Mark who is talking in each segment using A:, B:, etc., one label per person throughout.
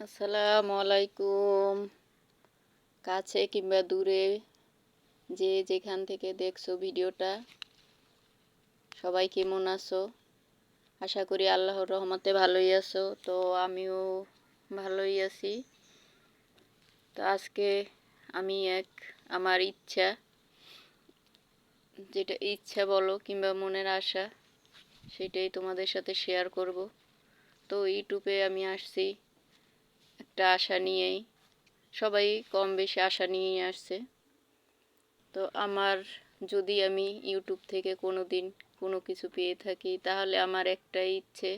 A: আসসালামু আলাইকুম। কাছে কিংবা দূরে যে যেখান থেকে দেখছ ভিডিওটা, সবাই কেমন আছো? আশা করি আল্লাহর রহমতে ভালোই আছো। তো আমিও ভালোই আছি। তো আজকে আমি এক, আমার ইচ্ছা, যেটা ইচ্ছা বলো কিংবা মনের আশা, সেটাই তোমাদের সাথে শেয়ার করব। তো ইউটিউবে আমি আসছি। একটা আশা নিয়েই, সবাই কম বেশি আশা নিয়েই আসছে। তো আমার যদি আমি ইউটিউব থেকে কোনো দিন কোনো কিছু পেয়ে থাকি, তাহলে আমার একটাই ইচ্ছে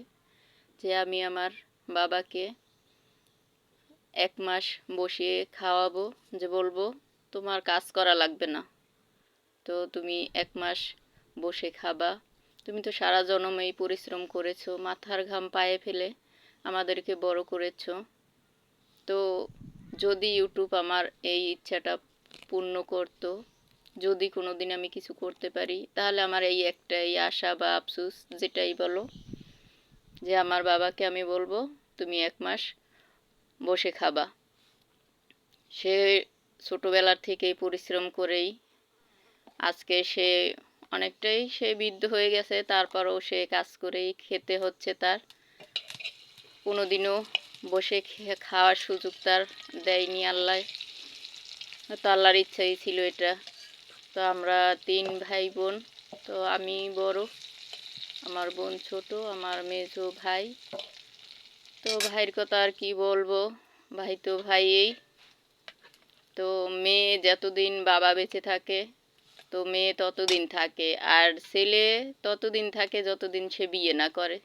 A: যে আমি আমার বাবাকে এক মাস বসিয়ে খাওয়াবো, যে বলব, তোমার কাজ করা লাগবে না। তো তুমি এক মাস বসে খাবা। তুমি তো সারা জনমেই পরিশ্রম করেছ, মাথার ঘাম পায়ে ফেলে আমাদেরকে বড় করেছ। তো যদি ইউটিউব আমার এই ইচ্ছাটা পূর্ণ করত, যদি কোনো দিন আমি কিছু করতে পারি, তাহলে আমার এই একটাই আশা বা আফসুস, যেটাই বলো, যে আমার বাবাকে আমি বলব, তুমি এক মাস বসে খাবা। সে ছোটোবেলার থেকেই পরিশ্রম করেই, আজকে সে অনেকটাই সে বৃদ্ধ হয়ে গেছে, তারপরও সে কাজ করেই খেতে হচ্ছে তার। কোনোদিনও বসে খাওয়ার সুযোগ তার দেয়নি আল্লাহ। তো আল্লাহর ইচ্ছাই ছিল এটা। তো আমরা তিন ভাই বোন, তো আমি বড়, আমার বোন ছোট, আমার মেজো ভাই। তো ভাইয়ের কথা আর কি বলব? ভাই তো ভাইয়েই। তো মেয়ে যতদিন বাবা বেঁচে থাকে, তো মেয়ে ততদিন থাকে, আর ছেলে ততদিন থাকে যতদিন সে বিয়ে না করে।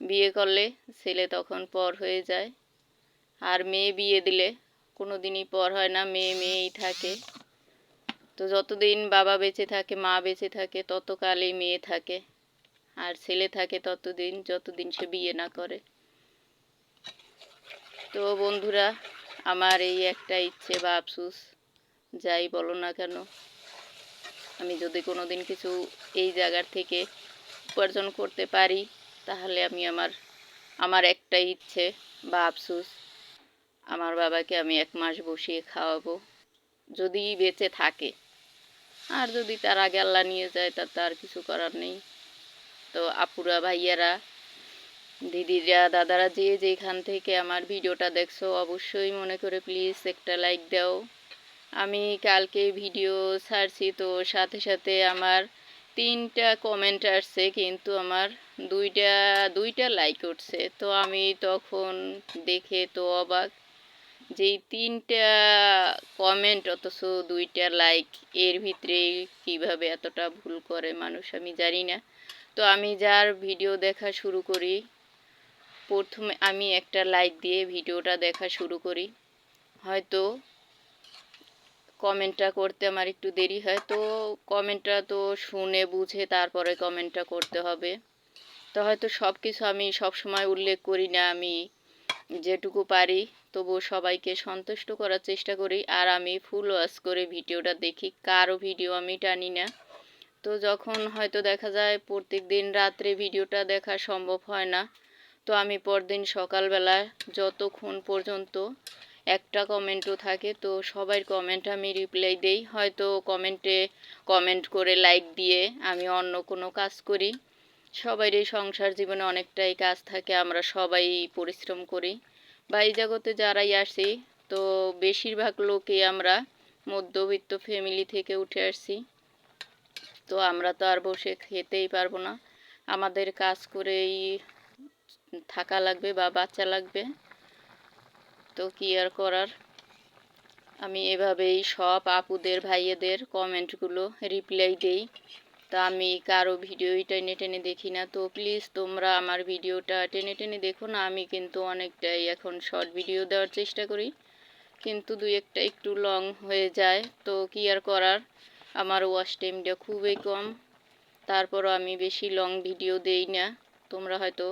A: বিয়ে করলে ছেলে তখন পর হয়ে যায়। আর মেয়ে বিয়ে দিলে কোনো দিনই পর হয় না, মেয়ে মেয়েই থাকে। তো যতদিন বাবা বেঁচে থাকে, মা বেঁচে থাকে, ততকালই মেয়ে থাকে। আর ছেলে থাকে ততদিন, যতদিন সে বিয়ে না করে। তো বন্ধুরা, আমার এই একটা ইচ্ছে বা আফসুস, যাই বলো না কেন, আমি যদি কোনো দিন কিছু এই জায়গার থেকে উপার্জন করতে পারি তাহলে আমি আমার আমার একটাই ইচ্ছে বা আফসুস। আমার বাবাকে আমি এক মাস বসিয়ে খাওয়াবো যদি বেঁচে থাকে। আর যদি তার আগে আল্লাহ নিয়ে যায় তা তার কিছু করার নেই। তো আপুরা, ভাইয়ারা, দিদিরা, দাদারা, যে যেখান থেকে আমার ভিডিওটা দেখছ, অবশ্যই মনে করে প্লিজ একটা লাইক দাও। আমি কালকে ভিডিও ছাড়ছি, তো সাথে সাথে আমার তিনটা কমেন্ট আসছে, কিন্তু আমার দুইটা দুইটা লাইক উঠছে। তো আমি তখন দেখে তো অবাক যেই তিনটা কমেন্ট অথচ দুইটা লাইক এর ভিতরে কীভাবে এতটা ভুল করে মানুষ আমি জানি না। তো আমি যার ভিডিও দেখা শুরু করি, প্রথমে আমি একটা লাইক দিয়ে ভিডিওটা দেখা শুরু করি। হয়তো কমেন্টটা করতে আমার একটু দেরি হয়, তো কমেন্টটা তো শুনে বুঝে তারপরে কমেন্টটা করতে হবে। তো হয়তো সব কিছু আমি সব সময় উল্লেখ করি না, আমি যেটুকু পারি তবু সবাইকে সন্তুষ্ট করার চেষ্টা করি। আর আমি ফুল ওয়াশ করে ভিডিওটা দেখি কারও ভিডিও আমি টানি না। তো যখন হয়তো দেখা যায় প্রত্যেক দিন রাত্রে ভিডিওটা দেখা সম্ভব হয় না, তো আমি পরদিন সকালবেলা যতক্ষণ পর্যন্ত একটা কমেন্টও থাকে, তো সবার কমেন্ট আমি রিপ্লাই দেই। হয়তো কমেন্টে কমেন্ট করে লাইক দিয়ে আমি অন্য কোনো কাজ করি। সবারই সংসার জীবনে অনেকটাই কাজ থাকে, আমরা সবাই পরিশ্রম করি। বা এই জগতে যারাই আসি, তো বেশিরভাগ লোকই আমরা মধ্যবিত্ত ফ্যামিলি থেকে উঠে আসছি। তো আমরা তো আর বসে খেতেই পারব না। আমাদের কাজ করেই থাকা লাগবে বা বাচ্চা লাগবে। তো কি আর করার। আমি এভাবেই সব আপুদের, ভাইয়েদের কমেন্টগুলো রিপ্লাই দেই। তা আমি কারও ভিডিওই টেনে টেনে দেখি না। তো প্লিজ তোমরা আমার ভিডিওটা টেনে টেনে দেখো না, আমি কিন্তু অনেকটাই এখন শর্ট ভিডিও দেওয়ার চেষ্টা করি। কিন্তু দুই একটা একটু লং হয়ে যায়। তো কি আর করার আমার ওয়াশ টাইমটা খুবই কম। তারপরও আমি বেশি লং ভিডিও দেই না। তোমরা হয়তো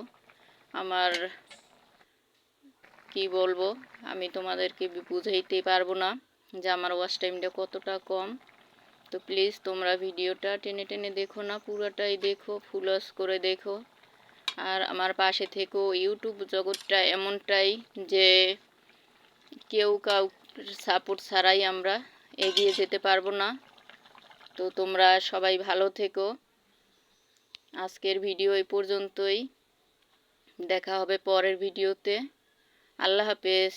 A: আমার কি বলব? আমি তোমাদেরকে বুঝাইতে পারব না যে আমার ওয়াশ টাইমটা কতটা কম। তো প্লিজ তোমরা ভিডিওটা টেনে টেনে দেখো না, পুরোটাই দেখো ফুল ওয়াশ করে দেখো। আর আমার পাশে থেকেও ইউটিউব জগৎটা এমনটাই যে কেউ কাউ সাপোর্ট ছাড়াই আমরা এগিয়ে যেতে পারব না। তো তোমরা সবাই ভালো থেকো। আজকের ভিডিও এই পর্যন্তই। দেখা হবে পরের ভিডিওতে। আল্লাহ হাফেজ।